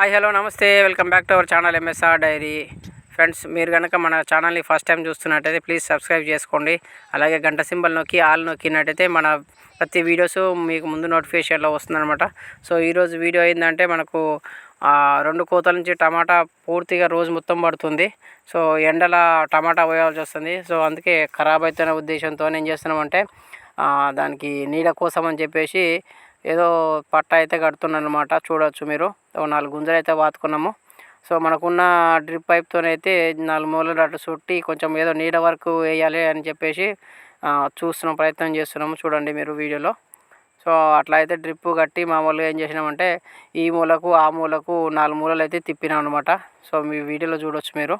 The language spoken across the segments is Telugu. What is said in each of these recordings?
హాయ్ హలో నమస్తే. Welcome back to our channel MSR diary friends మీరు కనుక మన ఛానల్ని ఫస్ట్ టైం చూస్తున్నట్టయితే ప్లీజ్ సబ్స్క్రైబ్ చేసుకోండి. అలాగే గంట సింబల్ నొక్కి ఆల్ నొక్కినట్టయితే మన ప్రతి వీడియోస్ మీకు ముందు నోటిఫికేషన్లో వస్తుందన్నమాట. సో ఈరోజు వీడియో ఏంటంటే మనకు రెండు కోతల నుంచి టమాటా పూర్తిగా రోజు మొత్తం పడుతుంది. సో ఎండల టమాటా పోయాల్సి వస్తుంది. సో అందుకే ఖరాబ్ అవుతున్న ఉద్దేశంతో ఏం చేస్తున్నామంటే దానికి నీడ కోసం అని చెప్పేసి ఏదో పట్ట అయితే కడుతున్నాను అనమాట చూడవచ్చు మీరు. ఒక నాలుగు గుంజలు అయితే పాతుకున్నాము సో మనకున్న డ్రిప్ పైప్తో అయితే నాలుగు మూలలు అటు చుట్టి కొంచెం ఏదో నీడ వరకు వేయాలి అని చెప్పేసి చూస్తున్నాం ప్రయత్నం చేస్తున్నాము చూడండి మీరు వీడియోలో. సో అట్లా అయితే డ్రిప్ కట్టి మామూలుగా ఏం చేసినామంటే ఈ మూలకు ఆ మూలకు నాలుగు మూలలు అయితే తిప్పినాం అనమాట సో మీ వీడియోలో చూడొచ్చు మీరు.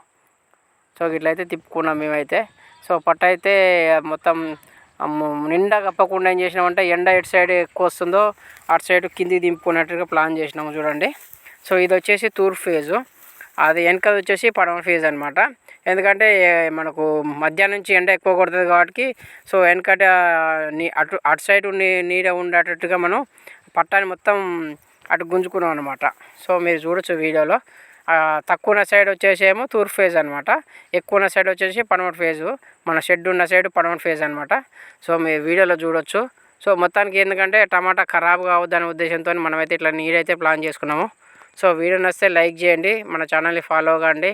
సో ఇట్లయితే తిప్పుకున్నాం మేమైతే. సో పట్ట అయితే మొత్తం నిండా కప్పకుండా ఏం చేసినామంటే ఎండ ఎటు సైడ్ ఎక్కువ వస్తుందో అటు సైడ్ కింది దింపుకున్నట్టుగా ప్లాన్ చేసినాము చూడండి. సో ఇది వచ్చేసి తూర్పు ఫేజు. అది వెనకది వచ్చేసి పడమ ఫేజ్ అనమాట ఎందుకంటే మనకు మధ్యాహ్నం నుంచి ఎండ ఎక్కువ కొడుతుంది కాబట్టి సో వెనకట నీ అటు అటు సైడ్ నీ నీడ ఉండేటట్టుగా మనం పట్టాన్ని మొత్తం అటు గుంజుకున్నాం అనమాట సో మీరు చూడొచ్చు వీడియోలో. తక్కువ ఉన్న సైడ్ వచ్చేసి ఏమో తూర్పు ఫేజ్ అనమాట ఎక్కువ ఉన్న సైడ్ వచ్చేసి పడమటి ఫేజు మన షెడ్ ఉన్న సైడ్ పడమటి ఫేజ్ అనమాట సో మీరు వీడియోలో చూడొచ్చు. సో మొత్తానికి ఎందుకంటే టమాటా ఖరాబ్ కావద్దనే ఉద్దేశంతో మనమైతే ఇట్లా నీడైతే ప్లాన్ చేసుకున్నాము. సో వీడియో నచ్చితే లైక్ చేయండి. మన ఛానల్ని ఫాలో కాండి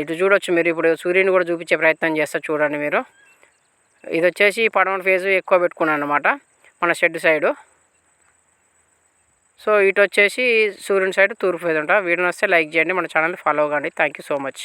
ఇటు చూడొచ్చు మీరు. ఇప్పుడు సూర్యుని కూడా చూపించే ప్రయత్నం చేస్తారు చూడండి మీరు. ఇది వచ్చేసి పడమటి ఫేజు ఎక్కువ పెట్టుకున్నాను అనమాట మన షెడ్ సైడు సో ఇటు వచ్చేసి సూర్యుని సైడ్ తూర్పు ఫేజ్ ఉంటా వీడియో వస్తే లైక్ చేయండి మన ఛానల్ని ఫాలో అవ్వండి. Thank you so much